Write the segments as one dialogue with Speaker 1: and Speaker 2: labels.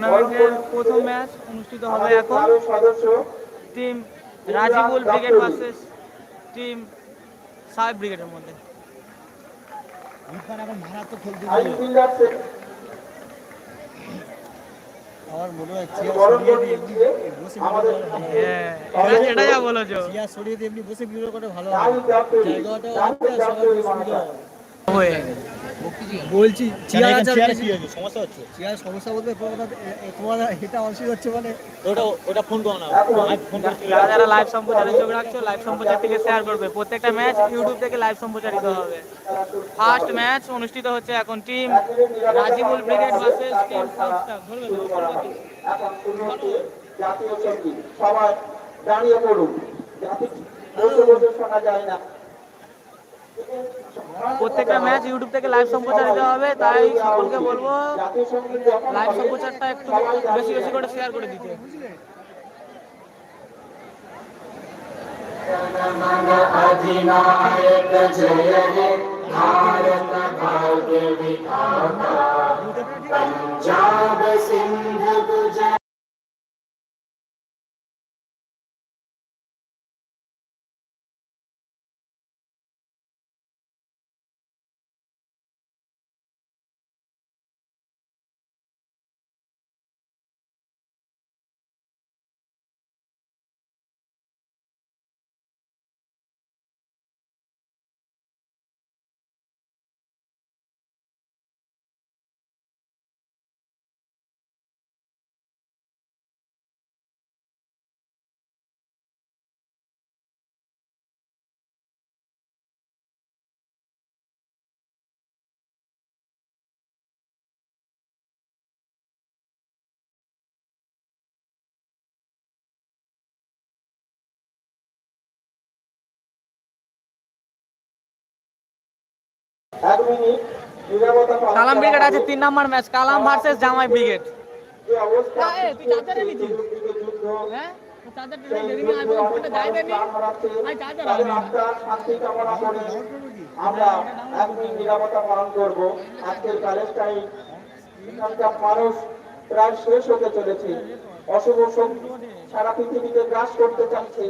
Speaker 1: টুর্নামেন্টের প্রথম ম্যাচ অনুষ্ঠিত হবে এখন। Team Rajibul brigade versus team Saheb ব্রিগেডের মধ্যে।
Speaker 2: আমার মনে হয়
Speaker 1: হ্যাঁ এটা- যা বলেছ।
Speaker 2: চেয়ার সরিয়ে এমনি বসে ভিডিও করা ভালো অনেকটা সবার সুবিধা।
Speaker 1: হয়ে
Speaker 2: বলছি চেয়ার
Speaker 3: সমস্যা হচ্ছে।
Speaker 2: চেয়ার সমস্যা বলতে তোমার তোমার এটা অসুবিধা হচ্ছে মানে
Speaker 3: ওটা ওটা ফোন করো না।
Speaker 1: যারা যারা লাইভ সম্প্রচারে চোখ রাখছো লাইভ সম্প্রচার থেকে শেয়ার করবে। প্রত্যেকটা ম্যাচ ইউটিউব থেকে লাইভ সম্প্রচারিত হবে। ফার্স্ট ম্যাচ অনুষ্ঠিত হচ্ছে এখন team Rajibul brigade versus team
Speaker 4: জাতীয় সবাই দাঁড়িয়ে পড়ুন। জাতি বসে শোনা যায় না।
Speaker 1: প্রত্যেকটা ম্যাচ ইউটিউব থেকে লাইভ সম্প্রচারিত হবে তাই সকলকে বলব
Speaker 4: জাতীয় সংগীত যখন
Speaker 1: লাইভ
Speaker 4: হবে,
Speaker 1: সম্প্রচারটা একটু
Speaker 4: সবাই
Speaker 1: বেশি
Speaker 4: দাঁড়িয়ে
Speaker 1: বেশি করে শেয়ার করে দিতে।
Speaker 4: এক মিনিট নিরাপত্তা পালন
Speaker 1: কালাম ব্রিগেড আছে তিন number match Kalam versus Jamai brigade. হ্যাঁ?
Speaker 4: আমরা নিরাপত্তা পালন করব। আজকের প্যালেস্টাইন এখানকার মানুষ প্রায় শেষ হতে চলেছে। অশুভ শক্তি সারা পৃথিবীতে গ্রাস করতে চাচ্ছে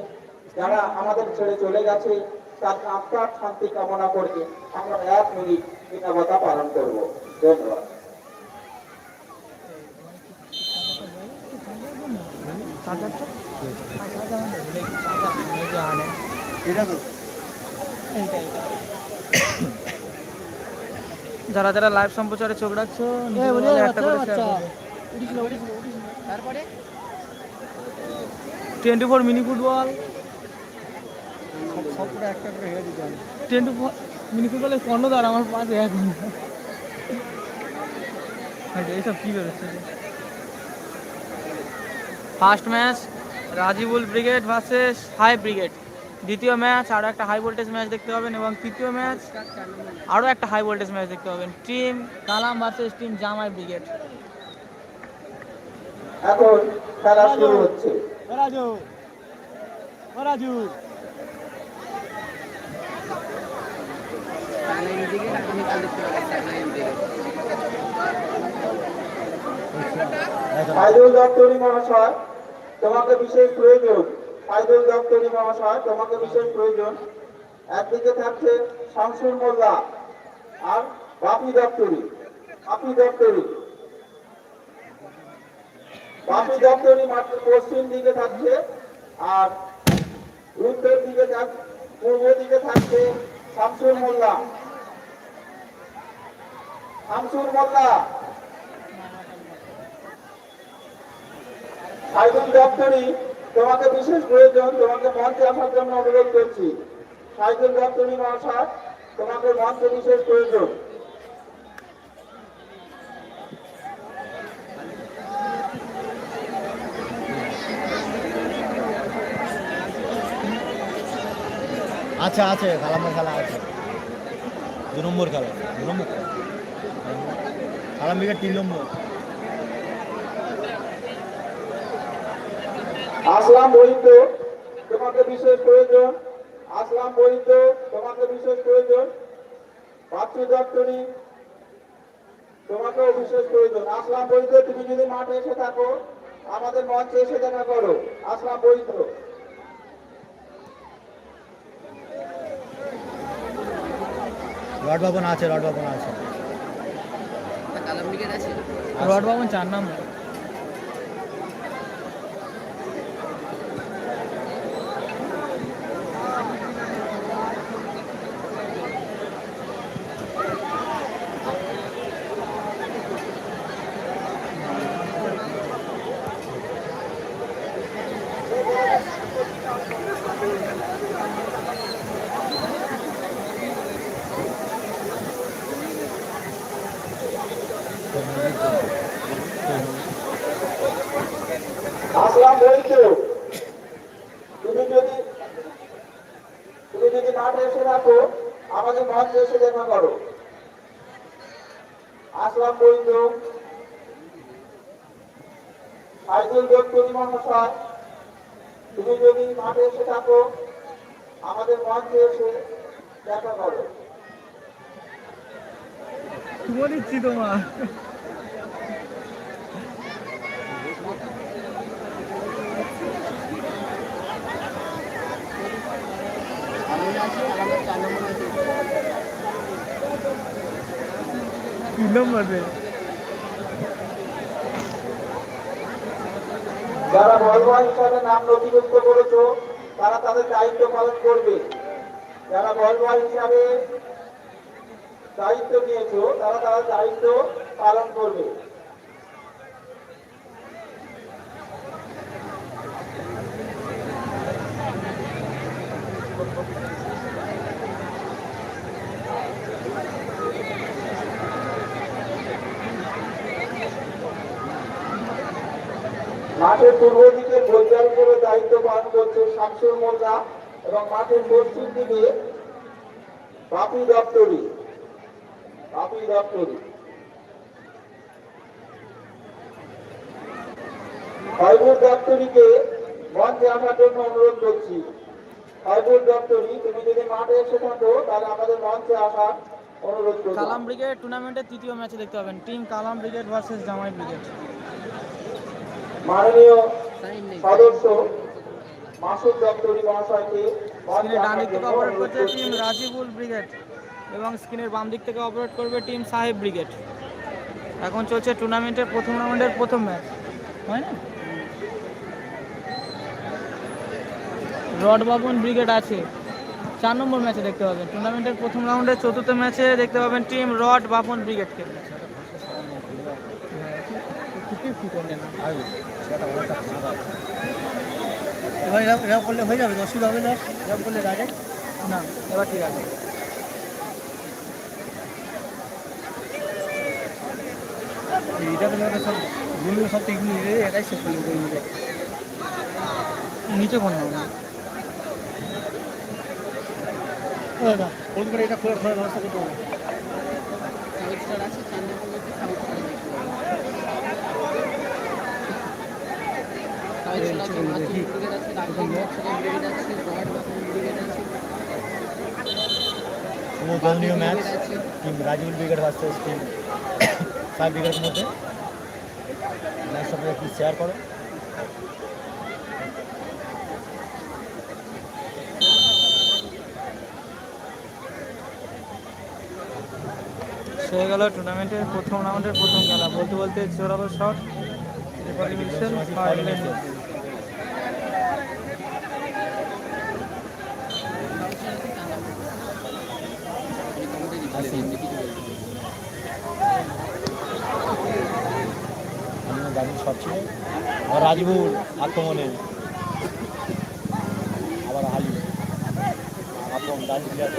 Speaker 4: যারা আমাদের ছেড়ে চলে গেছে তার আত্মার শান্তি কামনা করবে আমরা এক মিনিট নিরাপত্তা পালন করব। ধন্যবাদ।
Speaker 1: যারা যারা লাইভ সম্প্রচারে চোখ রাখছো টোয়েন্টি ফোর মিনি ফুটবল।
Speaker 2: সব সব একটা করে হেরে দিতে হবে।
Speaker 1: টোয়েন্টি ফোর মিনি ফুটবলের কর্ণধার আমার পাশে এখন এইসব কি বেরোচ্ছে? First match Rajibul brigade versus high brigade. দ্বিতীয় ম্যাচ আরও একটা হাই ভোল্টেজ ম্যাচ দেখতে পাবেন এবং তৃতীয় ম্যাচ আরও একটা হাই ভোল্টেজ ম্যাচ দেখতে পাবেন। Team Kalam versus team Jamai brigade.
Speaker 4: এখন খেলা শুরু হচ্ছে।
Speaker 2: রাজু রাজু।
Speaker 4: ফাইদুল দপ্তরি মহাশয়, তোমাকে বিশেষ প্রয়োজন। মহাশয়, তোমাকে বিশেষ প্রয়োজন। একদিকে থাকছে শামসুর মোল্লা আর বাপি দপ্তরি। বাপি বাপি পশ্চিম দিকে থাকছে আর উত্তর দিকে থাক পূর্ব দিকে থাকছে শামসুর মোল্লা। শামসুর মোল্লা। সাইদুল দপ্তরি তোমাকে বিশেষ প্রয়োজন, তোমাকে মঞ্চে আসার জন্য অনুরোধ করছি। সাইদুল দপ্তরি মহাশয়, তোমাকে মঞ্চে বিশেষ প্রয়োজন।
Speaker 3: আচ্ছা আছে খালামের খেলা আছে। দু নম্বর খেলা, দু নম্বর খেলা। খালাম বিঘা তিন নম্বর।
Speaker 4: আসলাম বৈদ্য তোমাকে বিশেষ প্রয়োজন। আসলাম বৈদ্য তোমাকে বিশেষ প্রয়োজন। বাচ্চু দপ্তরি তোমাকেও বিশেষ প্রয়োজন। আসলাম বৈদ্য তুমি যদি মাঠে এসে থাকো আমাদের মঞ্চে এসে দেখা করো। আসলাম বৈদ্য।
Speaker 3: রড ভবন আছে রড ভবন আছে।
Speaker 1: রড ভবন চার নম্বর
Speaker 4: আসলাম বৈদ্য তুমি যদি তুমি যদি মাঠে এসে থাকো আমাদের মঞ্চে এসে দেখা করো আসলাম বৈদ্য সাইকেল দপ্তরি মহাশয় তুমি যদি থাকো আমাদের মঞ্চে এসে দেখা করো।
Speaker 1: বলিচ্ছি তোমার? তিন নম্বর।
Speaker 4: যারা বলবান হিসাবে নাম নথিভুক্ত করেছ তারা তাদের দায়িত্ব পালন করবে। যারা বলবান হিসাবে দায়িত্ব নিয়েছ, তারা তাদের দায়িত্ব পালন করবে। মাঠের পূর্ব দিকে হিসেবে দায়িত্ব পালন করছে শামসুর মোল্লা এবং মাঠের পশ্চিম দিকে বাপি দপ্তরি। বাপি দপ্তরি। ফাইবুর দপ্তরিকে মঞ্চে আসার জন্য অনুরোধ করছি। ফাইবুর দপ্তরি, তুমি যদি মাঠে এসে থাকো, তাহলে আমাদের মঞ্চে আসার অনুরোধ করছি
Speaker 1: কালাম ব্রিগেড টুর্নামেন্টের তৃতীয় ম্যাচে দেখতে পাবেন। Team Kalam brigade versus Jamai brigade.
Speaker 4: মাননীয় সদস্য মাসুদ দপ্তরি মহাশয়কে।
Speaker 1: টিম রাজিবুল ব্রিগেড এবং স্ক্রিনের বাম দিক থেকে অপারেট করবে টিম সাহেব ব্রিগেড। এখন চলছে টুর্নামেন্টের প্রথম রাউন্ডের প্রথম ম্যাচ হয় না? রড বাবন ব্রিগেড আছে। চার নম্বর ম্যাচে দেখতে পাবেন। টুর্নামেন্টের প্রথম রাউন্ডের চতুর্থ ম্যাচে দেখতে পাবেন টিম রড বাবন ব্রিগেডকে।
Speaker 2: এবার এরকম এরকম করলে হয়ে যাবে অসুবিধা হবে না। এরকম করলে ডাইরেক্ট
Speaker 1: না এবার ঠিক আছে।
Speaker 2: এইটা তো মনে সবগুলো সব ঠিক নিয়ে এটাই শেষ করলে
Speaker 1: নিচে কোন হবে
Speaker 2: ফোন করে এটা খোলা খোলা ব্যবস্থা করতে হবে।
Speaker 3: কোনো দলীয় match team Rajul brigade versus team five ব্রিগেডের মধ্যে। শেয়ার করো।
Speaker 1: হয়ে গেল টুর্নামেন্টের প্রথম রাউন্ডের প্রথম খেলা। বলতে বলতে জোরালো শট এলিমিনেশন ফাইনাল
Speaker 3: আমি জানি সব ছিল আর রাজবুল আক্রমণে আবার হালি আক্রমণ ডান প্লেয়ার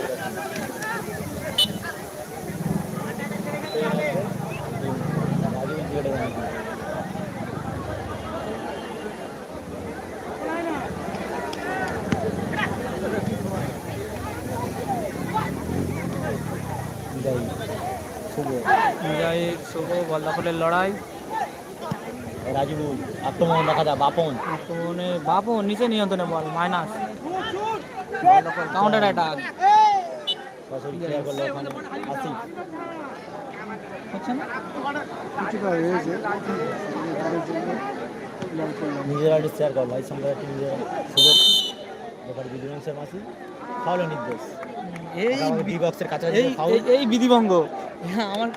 Speaker 3: রাজবুল ব্রিগেডের বিদায়ী শুভ
Speaker 1: বিজয় শুভ বলদাফলের লড়াই।
Speaker 3: রাজবুল আক্রমণ দেখা যায় বাপন।
Speaker 1: আক্রমণে বাপু নিচে নিয়ন্ত্রণে বল মাইনাস। কাউন্টার অ্যাটাক
Speaker 3: নিজেরা শেয়ার কর ভাই সঙ্গে একটু নিজেরা সুযোগ ব্যাপার বিজনেসের মাসি। ফাউল নির্দেশ।
Speaker 1: এই
Speaker 3: ডি বক্সের কাছাকাছি
Speaker 1: এই বিধিভঙ্গ। হ্যাঁ, আমার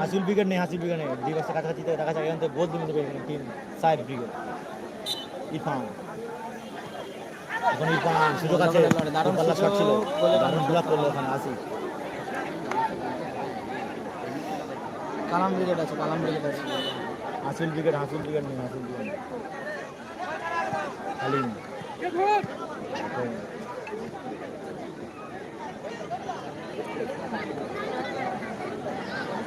Speaker 3: হাসিল ব্রিগেড নেই হাসিল ব্রিগেড নেই। ডি বক্সের কাছাকাছি দেখা যায় এখান থেকে গোল দিতে পেরে টিম সাহেব ব্রিগেড। ইরফান। এখন ইরফান সুযোগ আছে
Speaker 1: দারুণ
Speaker 3: পাল্লা শট ছিল। দারুণ ব্লক করল ওখানে আসি
Speaker 1: কালাম ব্রিগেড আছে কালাম ব্রিগেড আছে।
Speaker 3: হাসিল ব্রিগেড হাসিল ব্রিগেড নেই হাসিল ব্রিগেড। হালিম।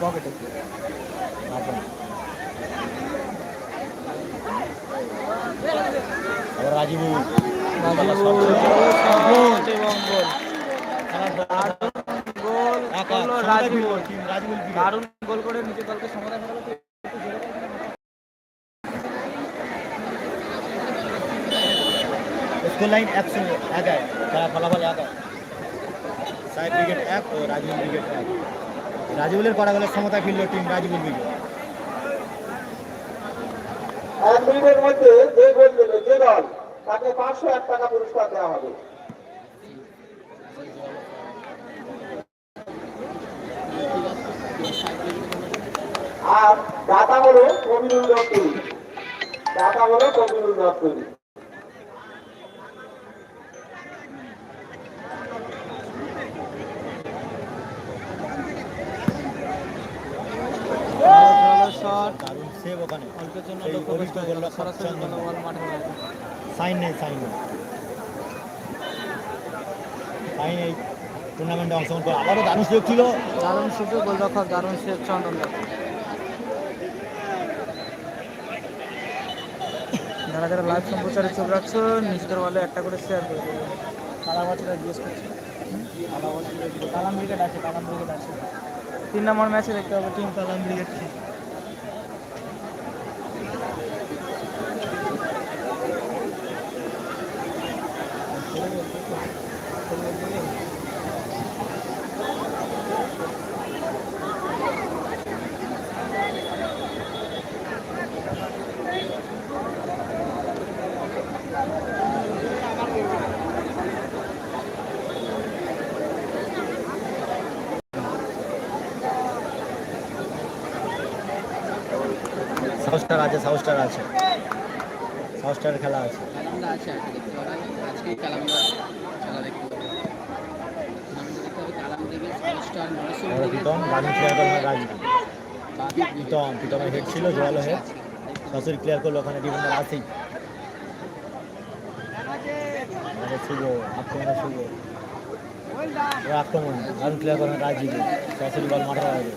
Speaker 1: বাইকটা
Speaker 3: হালিম।
Speaker 1: পকেটে
Speaker 3: আক্রমণ। আবার রাজিবুল
Speaker 1: গোল
Speaker 3: একা
Speaker 1: করল
Speaker 3: সমতায়
Speaker 1: রাজিবুল
Speaker 3: ফিরলো team রাজিবুল ব্রিগেড।
Speaker 1: দারুণ গোল করে নিচের দলকে সমতায় ফেরালো
Speaker 3: স্কোর লাইন একশো এক এক খেলা ফলাফল এক এক সাহেব ব্রিগেড এক ও রাজিবুল ব্রিগেড এক রাজিবুলের করা গেলে সমতায় ফিরল টিম রাজিবুল ব্রিগেড
Speaker 4: এক মিনিটের মধ্যে যে গোল দেবে যে দল, তাকে পাঁচশো এক টাকা পুরস্কার দেওয়া হবে। আর দাতা হলো কবিরুল দপ্তরি দাতা হলো কবিরুল দপ্তরি
Speaker 1: শট
Speaker 3: দারুণ সেভ ওখানে
Speaker 1: অল্পের জন্য সরাসরি
Speaker 3: চন্দন।
Speaker 1: মাঠে
Speaker 3: সাইন নেই সাইন নেই। সাইন এই টুর্নামেন্টে অংশগ্রহণ করে। আবারও দারুণ সুযোগ ছিল।
Speaker 1: দারুণ সুযোগ গোলরক্ষক দারুণ সেভ চন্দন দা। যারা যারা লাইভ সম্প্রচারে চোখ রাখছো নিজেদের বলে একটা করে শেয়ার করে দেবে কালা বছরে জিজ্ঞেস করছি। কালাম ব্রিগেড আছে কালাম ব্রিগেড আছে। তিন নম্বর ম্যাচে দেখতে হবে team Kalam brigade
Speaker 3: south star আছে। সাউথ স্টার আছে। সাউথ স্টারের খেলা আছে প্রীতম ক্লিয়ার রাজি প্রীতম প্রীতমের হেড ছিল হেড ক্লিয়ার করল ওখানে আমাদের শুভ আক্রমণে শুভ। আক্রমণ দারুণ ক্লিয়ার করেন রাজীব সরাসরি বল মাঠে রাখবে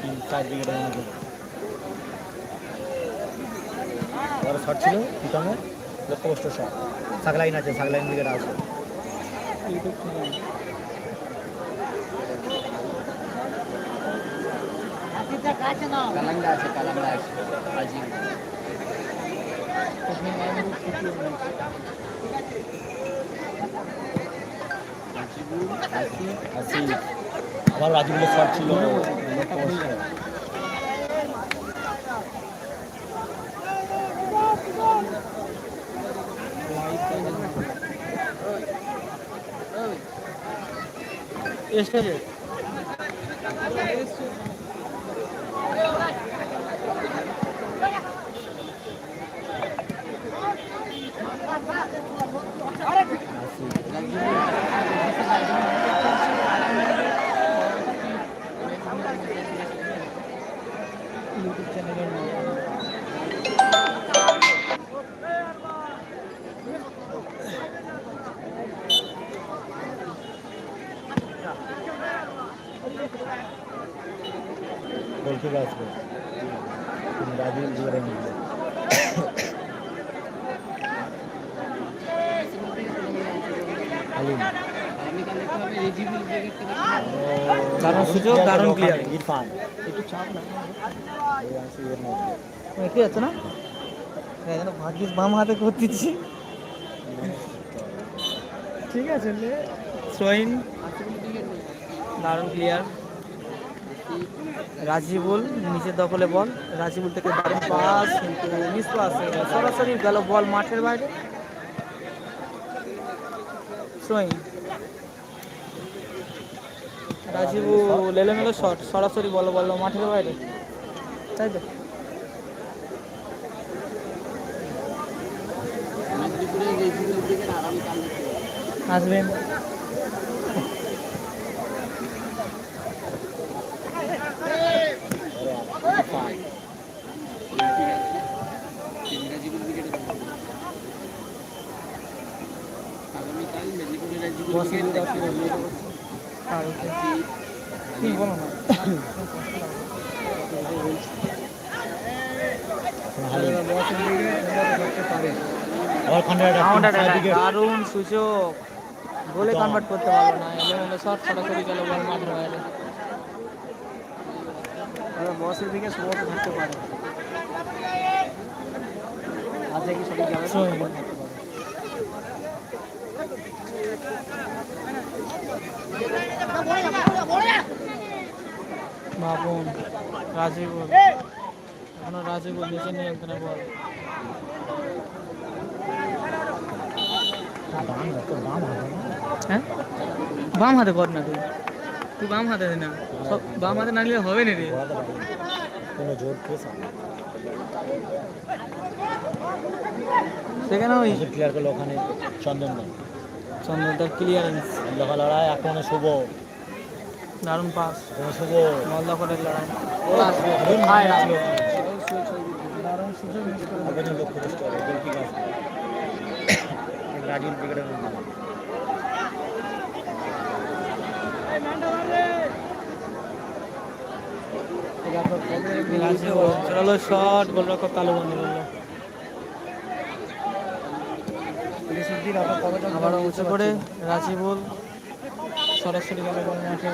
Speaker 3: তিন চার উইকেটের মধ্যে বড় শট ছিল প্রীতমের লক্ষ্যবস্ত শট সাগলাইন আছে, সাগলাইন উইকেট আছে
Speaker 5: কালামদা আছে কালামদা আছে
Speaker 3: আবার রাজীবের শট ছিল লক্ষ্যবস্ত
Speaker 1: স্টেজে ইউটিউব চ্যানেলের নাম
Speaker 3: গোলকিপার আসবে রাজীব দুবারে নিয়ে আলিম
Speaker 5: আগামীকাল দেখতে হবে রেজিবুল ব্রিগেডকে দেখতে হবে
Speaker 1: দারুণ clear।
Speaker 3: ইরফান
Speaker 2: একটু চাপ না।
Speaker 3: এই আছে
Speaker 1: একটু যাচ্ছে না যেন ভাগ্যিস বাম হাতে করতেছি। ঠিক আছে লে। সোইন দারুণ ক্লিয়ার রাজিবুল নিচের দখলে বল। রাজিবুল থেকে দারুণ পাস কিন্তু মিস পাস সরাসরি গেল বল মাঠের বাইরে। সোইন রাজিবুল এলোমেলো শট সরাসরি বল বল মাঠের বাইরে। তাই তো? আসবেন।
Speaker 5: রেজিবুল ব্রিগেডে দেখতে হবে। আগামীকাল মেদিনীপুরের রেজিবুল ব্রিগেড দেখতে হবে
Speaker 1: আর ওকে কি বলো সুযোগ কনভার্ট করতে পারল না এলোমেলো শট সরাসরি গেল বল মাঠের বাইরে
Speaker 2: বসের দিকে সমস্ত থাকতে পারে আজকে কি সঠিক যাবে।
Speaker 1: বাবুন রাজিবুল এখনও রাজিবুল নিচে নিয়ন্ত্রণে বল
Speaker 3: বাম হাতে বাম হাতে না
Speaker 1: হ্যাঁ বাম হাতে কর না তুই তুই বাম হাতে দে না সব বাম হাতে না নিলে হবে না রে
Speaker 3: ঘোরাতে পারে কোনো জোর পেয়েছে
Speaker 1: সেখানে ওই
Speaker 3: ক্লিয়ার করল ওখানে চন্দন
Speaker 1: চন্দ্রদার ক্লিয়ারেন্স।
Speaker 3: লড়া লড়াই আক্রমণে শুভ।
Speaker 1: দারুণ পাস
Speaker 3: কোনো শুভ।
Speaker 1: বল দখলের লড়াই
Speaker 3: দারুণ
Speaker 2: সুযোগ মিস করে।
Speaker 1: চলো শট গোলরক্ষক বন্ধ আবারও উঁচু করে রাজিবুল সরাসরি গেল মাঠে।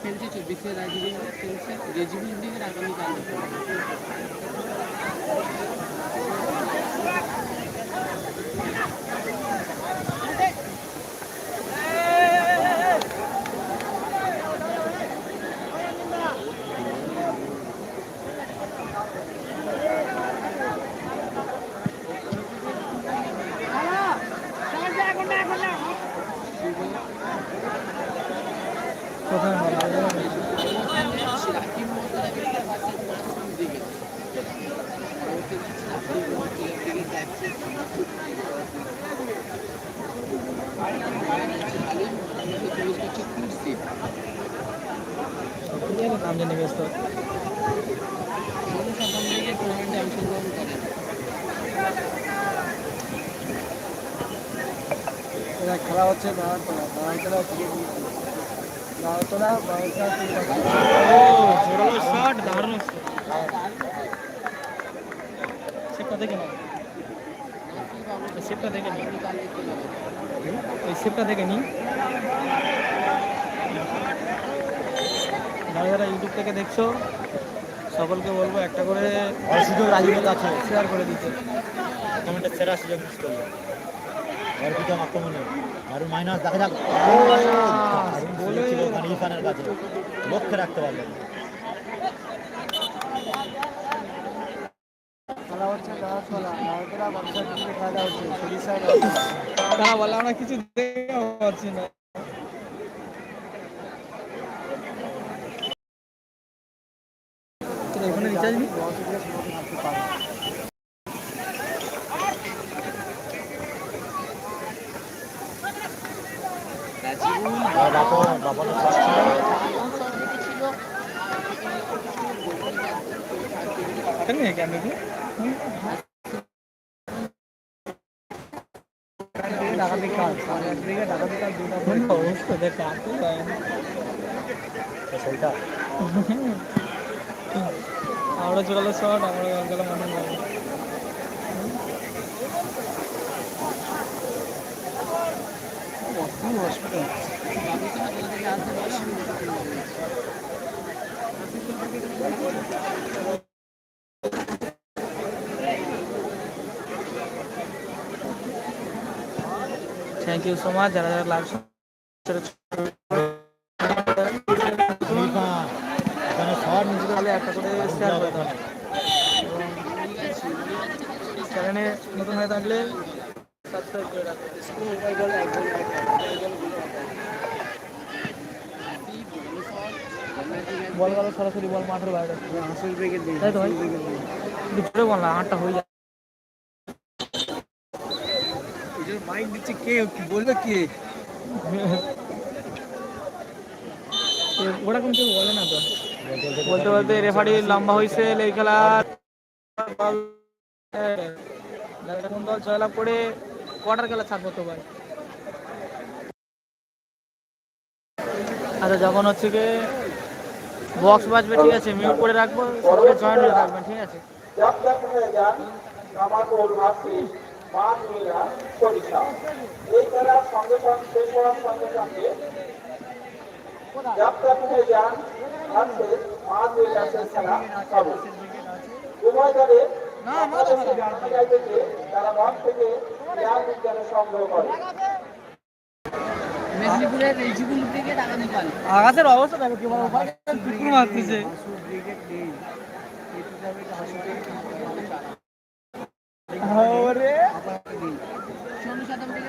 Speaker 5: খেলছে চব্বিশে রাজিবুল খেলছে রেজিবুল ব্রিগেড আগামীকাল দেখতে হবে
Speaker 1: কোথায় বল?
Speaker 5: রাকিব মোহাম্মদ আমিরের পাশে মাসুম ব্রিগেড ওকে দিচ্ছে রাকিব মোহাম্মদ ব্রিগেড যাচ্ছে আলিম আমাকে প্রবেশ করছে কুর্সি
Speaker 1: ঠিক আছে, নাম জেনে ব্যস্ত
Speaker 5: ষোলো সাতান্ন ব্রিগেড টুর্নামেন্টে অংশগ্রহণ করে
Speaker 2: এরা খেলা হচ্ছে বাগানতলা বাগানতলা বাগানতলা বাগানতলা
Speaker 1: ও জোরালো শট দারুণ সেপটা দেখে নাও। এই দেখে নি সেপটা দেখে নি যারা যারা ইউটিউব থেকে দেখছ সকলকে বলব একটা করে
Speaker 3: সুযোগ রাজীবের কাছে
Speaker 1: শেয়ার করে দিতে।
Speaker 3: কমেন্টে সেরা সুযোগ মিস করল আর প্রথম আক্রমণে আর মাইনাস দেখা যাক। ছিল ওখানে ইরফানের লক্ষ্যে রাখতে পারলেন
Speaker 1: তারা বলে আমরা কিছু দেখতে পাচ্ছি না তোর এখানে রিচার্জ নেই
Speaker 2: বসের দিকে সমস্ত থাকতে পারে
Speaker 5: রাজিবুল
Speaker 3: আর বাপন বাপনের শট ছিল
Speaker 5: ছিল
Speaker 1: এখানে নেই ক্যামেরা
Speaker 2: টাকা আগামী কাল সাড়ে আট ব্রিগেড আগামী কাল দুটা
Speaker 1: অবশ্যই দেখ।
Speaker 3: সেইটা
Speaker 1: আমরা চলে শর্ট আমরা গেলাম মনে হয়
Speaker 5: বাবুসোনা কোথা থেকে আসতে বলো
Speaker 1: থাকলে সাবস্ক্রাইব করে রাখবেন বল গেল সরাসরি বল মাঠের বাইরে।
Speaker 2: নেই
Speaker 1: তাই তো ভাই? বল না আটটা হয়ে যায়
Speaker 2: মাইক দিচ্ছে কে? কি বলবে কে?
Speaker 1: ওরা কিন্তু বলে না তো? বলতে বলতে রেফারি লম্বা হয়েছে এই খেলার এ, কোন দল জয়লাভ করে কোয়ার্টার খেলা ছাড়বো তো ভাই। আচ্ছা যখন হচ্ছে কি বক্স বাজবে ঠিক আছে মিউট করে রাখব সবাই জয়েন্ট হয়ে থাকবেন ঠিক আছে?
Speaker 4: উভয় দলে জায়গা থেকে তারা
Speaker 5: মেদিনীপুরের রেজিবুল ব্রিগেড আগামীকাল
Speaker 1: আকাশের অবস্থা দেখো কি বড় ওরে
Speaker 5: ষোলো শতক থেকে